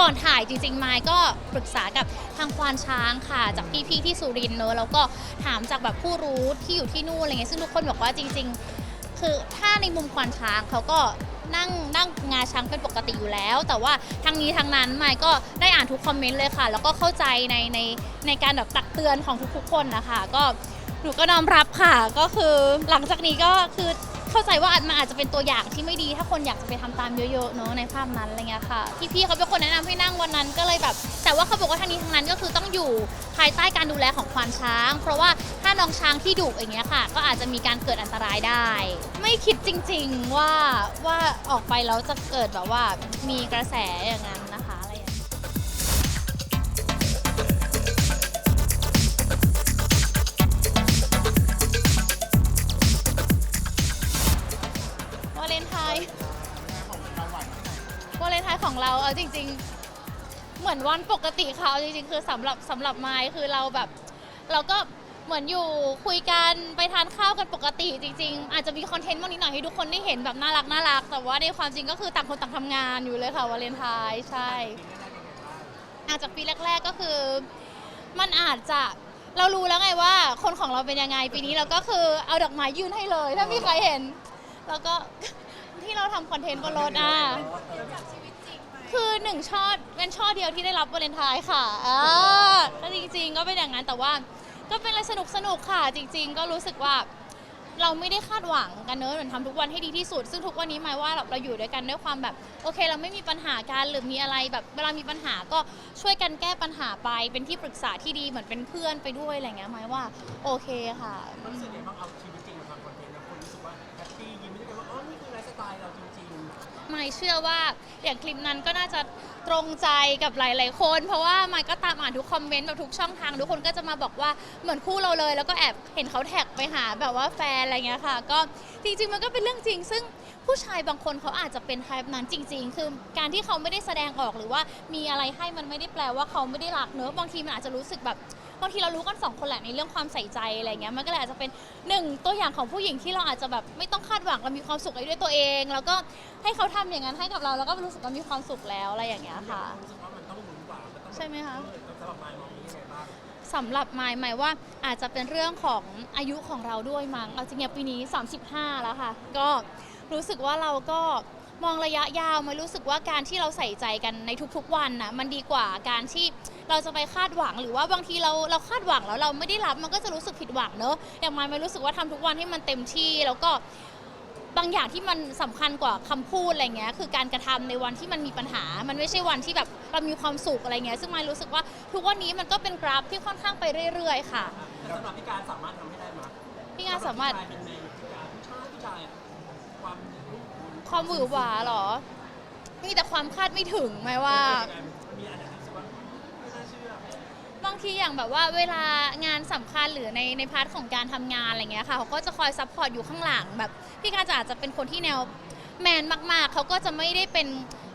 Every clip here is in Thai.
ก่อนถ่ายจริงๆไมค์ก็ปรึกษากับทางควานช้างค่ะ จากพี่ๆที่สุรินทร์เนอะแล้วก็ถามจากแบบผู้รู้ที่อยู่ที่นู่นอะไรเงี้ยซึ่งทุกคนบอกว่าจริง ๆ คือถ้าในมุมควานช้างเขาก็นั่งนั่งงาช้างเป็นปกติอยู่แล้ว แต่ว่าทางนี้ทางนั้นไมค์ก็ได้อ่านทุกคอมเมนต์เลยค่ะ แล้วก็เข้าใจในในในการแบบตักเตือนของทุกๆคนนะคะ ก็หนูก็น้อมรับค่ะ ก็คือหลังจากนี้ก็คือ เข้าใจว่ามันอาจจะเป็นตัวอย่างที่ไม่ดี ถ้าคนอยากจะไปทำตามเยอะๆเนอะในภาพนั้นอะไรเงี้ยค่ะพี่ๆเขาเป็นคนแนะนำให้นั่งวันนั้นก็เลยแบบ แต่ว่าเขาบอกว่าทางนี้ทางนั้นก็คือต้องอยู่ภายใต้การดูแลของควานช้าง เพราะว่าถ้าน้องช้างที่ดุอย่างเงี้ยค่ะ ก็อาจจะมีการเกิดอันตรายได้ ไม่คิดจริงๆว่าว่าออกไปแล้วจะเกิดแบบว่ามีกระแสอย่างนั้น จริง ๆ เหมือนวันปกติเขาจริง ๆ คือสำหรับสำหรับไมค์คือเราแบบ เราก็เหมือนอยู่คุยกันไปทานข้าวกันปกติ จริง ๆ อาจจะมีคอนเทนต์บางนิดหน่อยให้ทุกคนได้เห็นแบบน่ารักน่ารักแต่ว่าในความจริงก็คือต่างคนต่างทำงานอยู่เลยค่ะวาเลนไทน์ใช่ อาจจากปีแรก ๆก็คือ มันอาจจะเรารู้แล้วไงว่า คนของเราเป็นยังไงปีนี้เราก็คือเอาดอกไม้ยื่นให้เลย ถ้ามีใครเห็น แล้วก็ ที่เราทำคอนเทนต์บนรถอะ คือหนึ่งช่อเป็นช่อเดียวที่ได้รับวาเลนไทน์ค่ะอ่าก็จริงๆ ก็เป็นอย่างนั้นแต่ว่าก็เป็นอะไรสนุกสนุกๆค่ะ จริง ๆ ก็รู้สึกว่า เราไม่ได้คาดหวังกันเนอะเหมือนทำทุกวันให้ดีที่สุด ซึ่งทุกวันนี้หมายว่าเราเราอยู่ด้วยกันด้วยความแบบ โอเค เราไม่มีปัญหากันหรือมีอะไรแบบเวลามีปัญหาก็ช่วยกันแก้ปัญหาไป เป็นที่ปรึกษาที่ดีเหมือนเป็นเพื่อนไปด้วยอะไรเงี้ยหมายว่าโอเคค่ะ รู้สึกยังไงบ้างเอาชีวิตจริงมาทำคอนเท ว่าแฮปปี้ยิ้มไม่ได้กันว่าอ๋อนี่คือไลฟ์สไตล์เราจริงไม่เชื่อว่าอย่างคลิปนั้นก็น่าจะตรงใจกับหลาย ๆ คน เพราะว่ามันก็ตามอ่านทุกคอมเมนต์แบบทุกช่องทางทุกคนก็จะมาบอกว่าเหมือนคู่เราเลย แล้วก็แอบเห็นเขาแท็กไปหาแบบว่าแฟนอะไรเงี้ยค่ะ ก็จริง ๆ มันก็เป็นเรื่องจริง ซึ่งผู้ชายบางคนเขาอาจจะเป็นไทป์นั้นจริง ๆ คือการที่เขาไม่ได้แสดงออกหรือว่ามีอะไรให้มันไม่ได้แปลว่าเขาไม่ได้รักเนอะบางทีมันอาจจะรู้สึกแบบ บางทีเรารู้กันสองคนแหละในเรื่องความใส่ใจอะไรเงี้ยมันก็เลยอาจจะเป็นหนึ่งตัวอย่างของผู้หญิงที่เราอาจจะแบบไม่ต้องคาดหวังเรามีความสุขไปด้วยตัวเอง แล้วก็ให้เขาทำอย่างนั้นให้กับเราแล้วก็รู้สึกว่ามีความสุขแล้วอะไรอย่างเงี้ยค่ะใช่ไหมคะสำหรับไงบ้างสำหมายหมายว่าอาจจะเป็นเรื่องของอายุของเราด้วยมั้งเอาจริงๆปีนี้ 35 แล้วค่ะ ก็รู้สึกว่าเราก็ มองระยะยาวไม่รู้สึกว่าการที่เราใส่ใจกันในทุกๆวันน่ะมันดีกว่าการที่เราจะไปคาดหวังหรือว่าบางทีเราเราคาดหวังแล้วเราไม่ได้รับมันก็จะรู้สึกผิดหวังเนอะอย่างไมายไม่รู้สึกว่าทำทุกวันให้มันเต็มที่แล้วก็บางอย่างที่มันสำคัญกว่าคำพูดอะไรเงี้ยคือการกระทำในวันที่มันมีปัญหา มันไม่ใช่วันที่แบบเรามีความสุขอะไรเงี้ยซึ่งมายรู้สึกว่าทุกวันนี้มันก็เป็นกราฟที่ค่อนข้างไปเรื่อย ๆ ค่ะแต่สำหรับพี่การสามารถทำให้ได้ไหมพี่งานสามารถผู้ชยเป็นในพี่การผู้ชายผู้ชายอะความ ความหวือหวาเหรอ มีแต่ความคาดไม่ถึงไหมว่า มีอะไรที่รู้สึกว่าไม่น่าเชื่อบางทีอย่างแบบว่าเวลางานสำคัญหรือในในพาร์ทของการทำงานอะไรเงี้ยค่ะเขาก็จะคอยซัพพอร์ตอยู่ข้างหลังแบบพี่กาจะอาจจะเป็นคนที่แนวแมนมาก ๆ เขาก็จะไม่ได้เป็น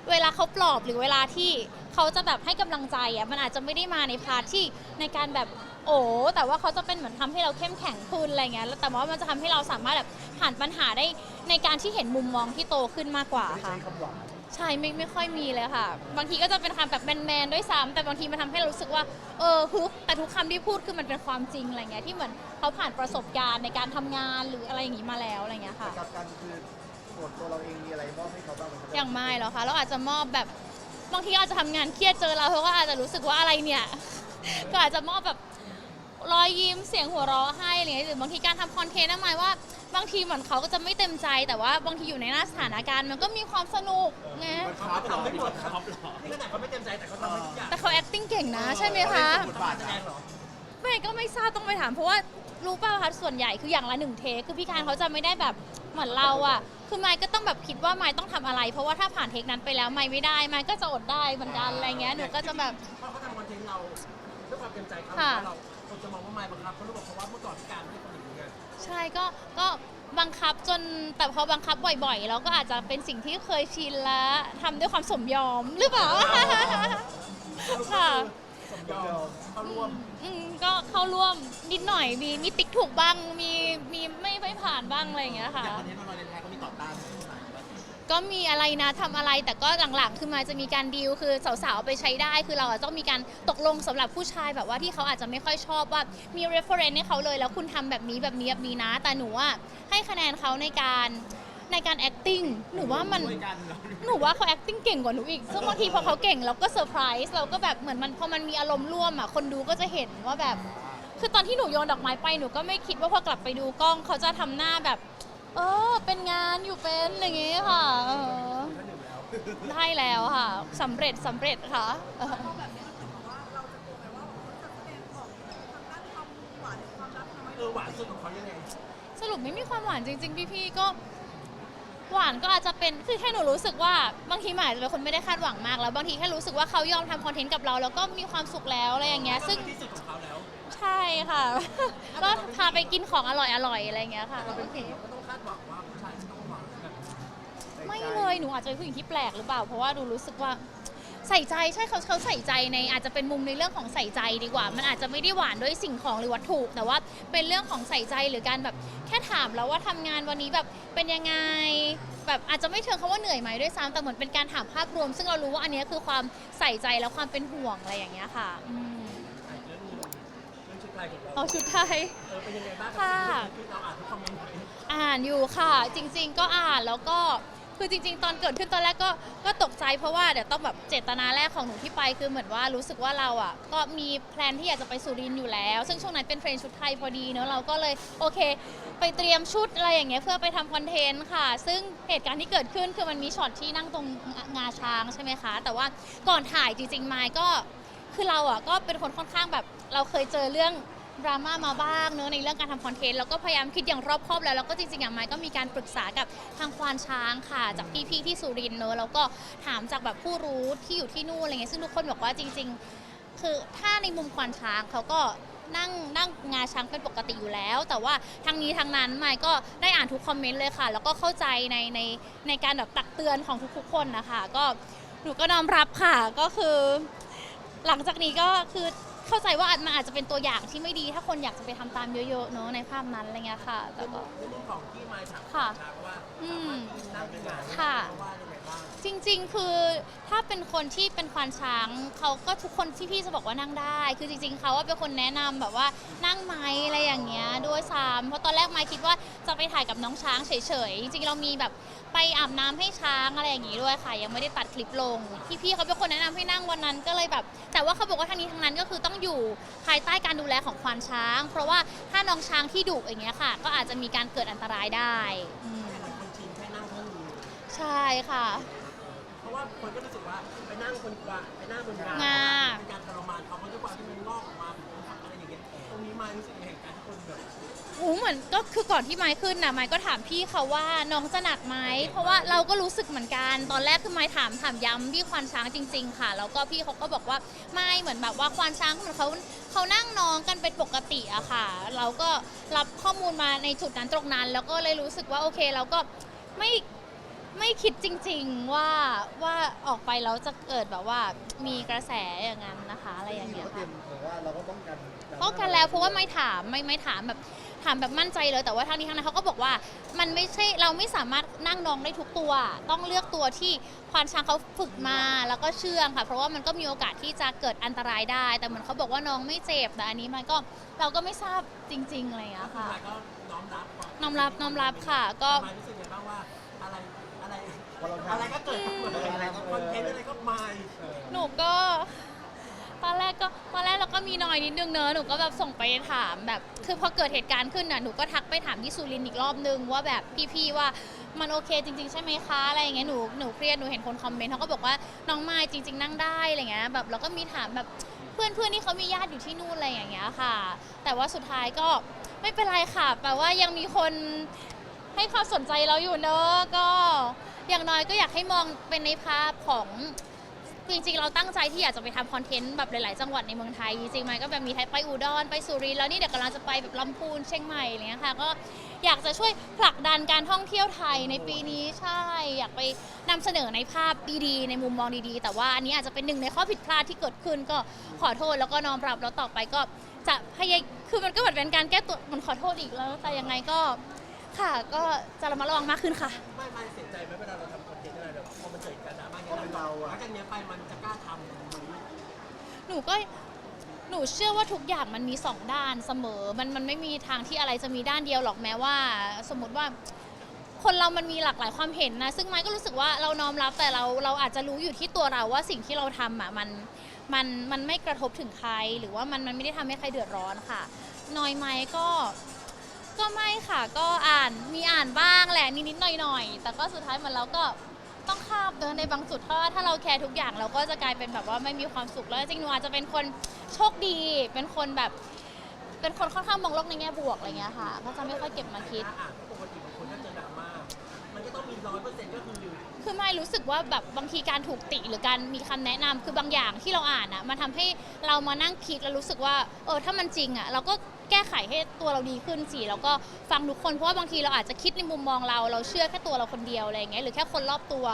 เวลาเขาปลอบหรือเวลาที่ เขาจะแบบให้กำลังใจอะมันอาจจะไม่ได้มาในพาร์ทที่ในการแบบโอ้แต่ว่าเขาจะเป็นเหมือนทำให้เราเข้มแข็งขึ้นอะไรเงี้ยแล้วแต่ว่ามันจะทำให้เราสามารถแบบผ่านปัญหาได้ในการที่เห็นมุมมองที่โตขึ้นมากกว่าค่ะใช่ไม่ไม่ค่อยมีเลยค่ะ บางทีก็จะเป็นคำแบบแมนๆด้วยซ้ำแต่บางทีมันทำให้เรารู้สึกว่าเออฮึบแต่ทุกคำที่พูดคือมันเป็นความจริงอะไรเงี้ยที่เหมือนเขาผ่านประสบการณ์ในการทำงานหรืออะไรอย่างนี้มาแล้วอะไรเงี้ยค่ะกับการคือส่วนตัวเราเองมีอะไรมอบให้เขาบ้างไหมครับอย่างไม่หรอกคะเราอาจจะมอบแบบ บางทีอาจจะทำงานเครียดเจอเราเขาก็อาจจะรู้สึกว่าอะไรเนี่ย ก็อาจจะมอบแบบรอยยิ้มเสียงหัวเราะให้อะไรเงี้ยหรือบางทีการทำคอนเทนต์นะหมายว่า บางทีเหมือนเขาก็จะไม่เต็มใจ แต่ว่าบางทีอยู่ในหน้าสถานการณ์มันก็มีความสนุกไงเขาทำไม่หมดครับนี่ขนาดเขาไม่เต็มใจแต่เขาทำให้ทุกอย่างแต่เขา acting เก่งนะใช่ไหมคะบาทแสดงเหรอไม่ก็ไม่ทราบต้องไปถามเพราะว่ารู้เปล่าคะส่วนใหญ่คืออย่างละหนึ่งเทคคือพี่การเขาจะไม่ได้แบบเหมือนเราอะ คือไมค์ก็ต้องแบบคิดว่าไมค์ต้องทำอะไร เพราะว่าถ้าผ่านเทคนั้นไปแล้วไมค์ไม่ได้ไมค์ก็จะอดได้เหมือนกันอะไรเงี้ยหนูก็จะแบบ เพราะเขาทำคอนเทนต์เราด้วยความเต็มใจเขาค่ะเราคนจะมองว่าไม่บังคับเขารู้บอกเพราะว่าเมื่อก่อนพี่การไม่เป็นคนอย่างนี้ไงใช่ก็ก็บังคับจนแต่พอบังคับบ่อยๆแล้วก็อาจจะเป็นสิ่งที่เคยชินแล้วทำด้วยความสมยอมหรือเปล่าค่ะสมยอมเข้าร่วมอืมก็เข้าร่วมนิดหน่อยมีมีติ๊กถูกบ้างมีมีไม่ไม่ผ่านบ้างอะไรอย่างเงี้ยค่ะ อย่างคอนเทนต์วันวาเลนไทน์เขามี ต่อต้านก็มีอะไรนะทำอะไรแต่ก็หลังๆคือมาจะมีการดีลคือสาวๆไปใช้ได้คือเราอะต้องมีการตกลงสำหรับผู้ชายแบบว่าที่เขาอาจจะไม่ค่อยชอบว่ามี reference ให้เขาเลย แล้วคุณทำแบบนี้แบบนี้แบบนี้นะ แต่หนูอะให้คะแนนเขาในการในการ acting หนูว่ามันหนูว่าเขา acting เก่งกว่าหนูอีก ซึ่งบางทีพอเขาเก่งเราก็เซอร์ไพรส์เราก็แบบเหมือนมันพอมันมีอารมณ์ร่วมอะคนดูก็จะเห็นว่าแบบ คือตอนที่หนูโยนดอกไม้ไปหนูก็ไม่คิดว่าพอกลับไปดูกล้องเขาจะทำหน้าแบบ เออ เป็นงานอยู่เป็นอย่างงี้ค่ะ เออ ได้แล้วค่ะสำเร็จสำเร็จค่ะเออเออหวานสุดของเขายังไงสรุปไม่มีความหวานจริง ๆ พี่ๆก็หวานก็อาจจะเป็นคือแค่หนูรู้สึกว่าบางทีหมนอาจจะเป็นคนไม่ได้คาดหวังมากแล้วบางทีแค่รู้สึกว่าเขายอมทำคอนเทนต์กับเรา แล้วก็มีความสุขแล้วอะไรอย่างเงี้ย ซึ่งที่สุดของเขาแล้วใช่ค่ะ ก็พาไปกินของอร่อยๆอะไรอย่างเงี้ยค่ะเราเป็นโอเคผู้หญิงก็ เลยหนูอาจจะเป็นผู้หญิงที่แปลกหรือเปล่า เพราะว่าดูรู้สึกว่าใส่ใจใช่เขาเขาใส่ใจในอาจจะเป็นมุมในเรื่องของใส่ใจดีกว่า มันอาจจะไม่ได้หวานด้วยสิ่งของหรือวัตถุ แต่ว่าเป็นเรื่องของใส่ใจหรือการแบบแค่ถามแล้วว่าทำงานวันนี้แบบเป็นยังไงแบบอาจจะไม่เชิงคำว่าเหนื่อยไหมด้วยซ้ำแต่เหมือนเป็นการถามภาพรวม ซึ่งเรารู้ว่าอันเนี้ยคือความใส่ใจและความเป็นห่วงอะไรอย่างเงี้ยค่ะอืมอีกเรื่องหนึงเรื่องชุดไทยของเราเอาชุดไทย เออเป็นยังไงบ้างกับค่ะสิ่งที่เราอ่านทุกคอมเมนต์ไหมอ่านอยู่ค่ะ จริงๆก็อ่านแล้วก็ คือจริง ๆ ตอนเกิดขึ้นตอนแรกก็ก็ตกใจเพราะว่าเดี๋ยวต้องแบบเจตนาแรกของหนูที่ไปคือเหมือนว่ารู้สึกว่าเราอะก็มีแพลนที่อยากจะไปสุรินทร์อยู่แล้ว ซึ่งช่วงนั้นเป็นเทรนด์ชุดไทยพอดีเนอะเราก็เลยโอเค ไปเตรียมชุดอะไรอย่างเงี้ยเพื่อไปทำคอนเทนต์ค่ะ ซึ่งเหตุการณ์ที่เกิดขึ้นคือมันมีช็อตที่นั่งตรงงาช้างใช่ไหมคะ แต่ว่าก่อนถ่ายจริงๆไมค์ก็คือเราอะก็เป็นคนค่อนข้างแบบเราเคยเจอเรื่อง ดราม่ามาบ้างเนอะในเรื่องการทำคอนเทนต์แล้วก็พยายามคิดอย่างรอบคอบแล้วแล้วก็จริงๆอย่างไมค์ก็มีการปรึกษากับทางควานช้างค่ะ จากพี่ๆที่สุรินทร์เนอะแล้วก็ถามจากแบบผู้รู้ที่อยู่ที่นู่นอะไรเงี้ยซึ่งทุกคนบอกว่าจริง ๆ คือถ้าในมุมควานช้างเขาก็นั่งนั่งงาช้างเป็นปกติอยู่แล้ว แต่ว่าทางนี้ทางนั้นไมค์ก็ได้อ่านทุกคอมเมนต์เลยค่ะ แล้วก็เข้าใจในในในการแบบตักเตือนของทุกๆคนนะคะ ก็หนูก็น้อมรับค่ะก็คือ หลังจากนี้ก็คือ เข้าใจว่ามันอาจจะเป็นตัวอย่างที่ไม่ดีถ้าคนอยากจะไปทำตามเยอะๆเนอะในภาพนั้นอะไรเงี้ยค่ะ แต่ก็ ในมุมของที่มายถามค่ะช้างว่าอืมสามารถนั่งเป็นงานค่ะว่ายังไง บ้างจริงๆ คือถ้าเป็นคนที่เป็นควานช้างเขาก็ทุกคนที่พี่จะบอกว่านั่งได้ คือจริง ๆเขาว่าเป็นคนแนะนำแบบว่านั่งไหมอะไรอย่างเงี้ยด้วยซ้ำเพราะตอนแรกไมค์คิดว่าจะไปถ่ายกับน้องช้างเฉยๆจริงๆเรามีแบบไปอาบน้ำให้ช้างอะไรอย่างงี้ด้วยค่ะ ยังไม่ได้ตัดคลิปลงพี่ๆเขาเป็นคนแนะนำให้นั่งวันนั้นก็เลยแบบ แต่ว่าเขาบอกว่าทางนี้ทางนั้นก็คือต้องอยู่ภายใต้การดูแลของควานช้าง เพราะว่าถ้าน้องช้างที่ดุอย่างเงี้ยค่ะ ก็อาจจะมีการเกิดอันตรายได้อืม ใช่ค่ะ เพราะว่าคนก็รู้สึกว่าไปนั่งบนกวางไปนั่งบนงางา เป็นการทรมานเขาเพราะด้วยความที่มันงอกออกมาเป็นผักอะไรอย่างเงี้ยตรงนี้มารู้สึกในเหตุการณ์ที่คนแบบโอ้เหมือนก็คือก่อนที่ไม้ขึ้นนะไม้ก็ถามพี่เขาว่าน้องจะหนักไหมเพราะว่าเราก็รู้สึกเหมือนกัน ตอนแรกคือไม้ถามถามย้ำที่ควานช้างจริง ๆ ค่ะ แล้วก็พี่เขาก็บอกว่าไม่เหมือนแบบว่าควานช้างเหมือนเขาเขานั่งน้องกันเป็นปกติอะค่ะ เราก็รับข้อมูลมาในจุดนั้นตรงนั้น แล้วก็เลยรู้สึกว่าโอเค เราก็ไม่ ไม่คิดจริงๆว่าว่าออกไปแล้วจะเกิดแบบว่ามีกระแสอย่างนั้นนะคะอะไรอย่างที่เงี้ยเขาเตรีค่ะยมบอกว่าเราก็ป้องกันป้องกันแล้วเพราะว่าไม่ถามไม่ไม่ถามแบบถามแบบมั่นใจเลยแต่ว่าทางนี้ทางนั้นเขาก็บอกว่ามันไม่ใช่เราไม่สามารถนั่งน้องได้ทุกตัว ต้องเลือกตัวที่ควานช้างเขาฝึกมาแล้วก็เชื่องค่ะ เพราะว่ามันก็มีโอกาสที่จะเกิดอันตรายได้ แต่เหมือนเขาบอกว่าน้องไม่เจ็บแต่อันนี้มันก็เราก็ไม่ทราบจริงๆอะไรอย่างเงี้ยค่ะมายก็น้อมรับก่น้อมรับน้อมรับค่ะ ก็มายรู้สึก อยนิดนึงเนอะหนูก็แบบส่งไปถามแบบ คือพอเกิดเหตุการณ์ขึ้นน่ะหนูก็ทักไปถามที่สุรินทร์อีกรอบนึงว่าแบบพี่ๆว่ามันโอเคจริงๆ ใช่ไหมคะอะไรอย่างเงี้ยหนูหนูเครียดหนูเห็นคนคอมเมนต์เขาก็บอกว่าน้องไม้จริง ๆ นั่งได้อะไรเงี้ยแบบเราก็มีถามแบบเพื่อนเพื่อนๆที่เขามีญาติอยู่ที่นู่นอะไรอย่างเงี้ยค่ะ แต่ว่าสุดท้ายก็ไม่เป็นไรค่ะแปลว่ายังมีคนให้ความสนใจเราอยู่เนอะก็อย่างน้อยก็อยากให้มองเป็นในภาพของ จริงๆ เราตั้งใจที่อยากจะไปทำคอนเทนต์แบบหลายๆ จังหวัดในเมืองไทย จริงๆ มันก็แบบมีไทยไปอุดรไปสุรินทร์แล้วนี่เดี๋ยวกำลังจะไปแบบลำพูนเชียงใหม่อะไรเงี้ยค่ะก็อยากจะช่วยผลักดันการท่องเที่ยวไทยในปีนี้ใช่ อยากไปนำเสนอในภาพดีๆในมุมมองดีๆ แต่ว่าอันนี้อาจจะเป็นหนึ่งในข้อผิดพลาดที่เกิดขึ้นก็ขอโทษแล้วก็น้อมรับแล้วต่อไปก็จะพยายคือมันก็เหมือนเป็นการแก้ตัวมันขอโทษอีกแล้วแต่ยังไงก็ค่ะก็จะระมัดระวังมากขึ้นค่ะ ไม่ไม่เสียใจไหมเวลาเราทำ คอนเทพอเป็นเราหลัอะงจากเนี้ยไปมันจะกล้าทำหนูก็หนูเชื่อว่าทุกอย่างมันมีสองด้านเสมอ มันมันไม่มีทางที่อะไรจะมีด้านเดียวหรอกแม้ว่า สมมติว่า คนเรามันมีหลากหลายความเห็นนะ ซึ่งไม้ก็รู้สึกว่าเราน้อมรับแต่เราเราอาจจะรู้อยู่ที่ตัวเราว่าสิ่งที่เราทำอะมันมันมันไม่กระทบถึงใคร หรือว่ามันมันไม่ได้ทำให้ใครเดือดร้อนค่ะน้อยไหมก็ ก็ไม่ค่ะ ก็อ่านมีอ่านบ้างแหละนิดๆหน่อยๆแต่ก็สุดท้ายมันเราก็ ต้องคาบเดินในบางจุดเพราะว่าถ้าเราแคร์ทุกอย่างเราก็จะกลายเป็นแบบว่าไม่มีความสุขแล้วจริงๆหนูอาจจะเป็นคนโชคดี เป็นคนแบบ เป็นคนค่อนข้างมองโลกในแง่บวกอะไรเงี้ยค่ะก็จะไม่ค่อยเก็บมาคิด อ่านปกติบางคนถ้าเจอดราม่ามันก็ต้องมีร้อยเปอร์เซ็นต์ก็คือคือไม่รู้สึกว่าแบบบางทีการถูกติหรือการมีคำแนะนำคือบางอย่างที่เราอ่านอะมันทำให้เรามานั่งคิดแล้วรู้สึกว่า เออถ้ามันจริงอะเราก็ แก้ไขให้ตัวเราดีขึ้นสิแล้วก็ฟังทุกคนเพราะว่าบางทีเราอาจจะคิดในมุมมองเรา เราเชื่อแค่ตัวเราคนเดียวอะไรอย่างเงี้ยหรือแค่คนรอบตัว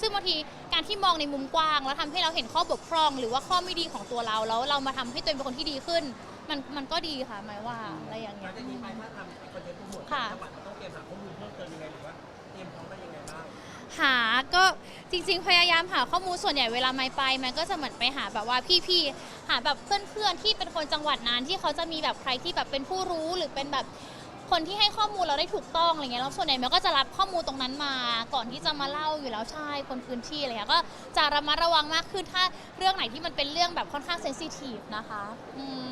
ซึ่งบางทีการที่มองในมุมกว้าง แล้วทำให้เราเห็นข้อบกพร่องหรือว่าข้อไม่ดีของตัวเราแล้วเรามาทำให้ตัวเองเป็นคนที่ดีขึ้น มันมันก็ดีค่ะหมายว่าอะไรอย่างหเงี้ลังยจากนี้ไปถ้าทำคอนเทนต์โปรโมทค่ะจังหวัดต้องเตรียมหาข้อมูลเพิ่มเติมยังไงหรือว่าเตรียมพร้อมไปยังไงบ้าง หาก็ จริง ๆ พยายามหาข้อมูลส่วนใหญ่เวลาไม่ไป มันก็จะเหมือนไปหาแบบว่าพี่ๆ หาแบบเพื่อนๆ ที่เป็นคนจังหวัดนั้นที่เขาจะมีแบบใครที่แบบเป็นผู้รู้หรือเป็นแบบคนที่ให้ข้อมูลเราได้ถูกต้องอะไรเงี้ยแล้วส่วนใหญ่มันก็จะรับข้อมูลตรงนั้นมา ก่อนที่จะมาเล่าอยู่แล้วใช่คนพื้นที่อะไรเงี้ยก็จะระมัดระวังมากขึ้นถ้าเรื่องไหนที่มันเป็นเรื่องแบบค่อนข้างเซนซิทีฟนะคะ อืม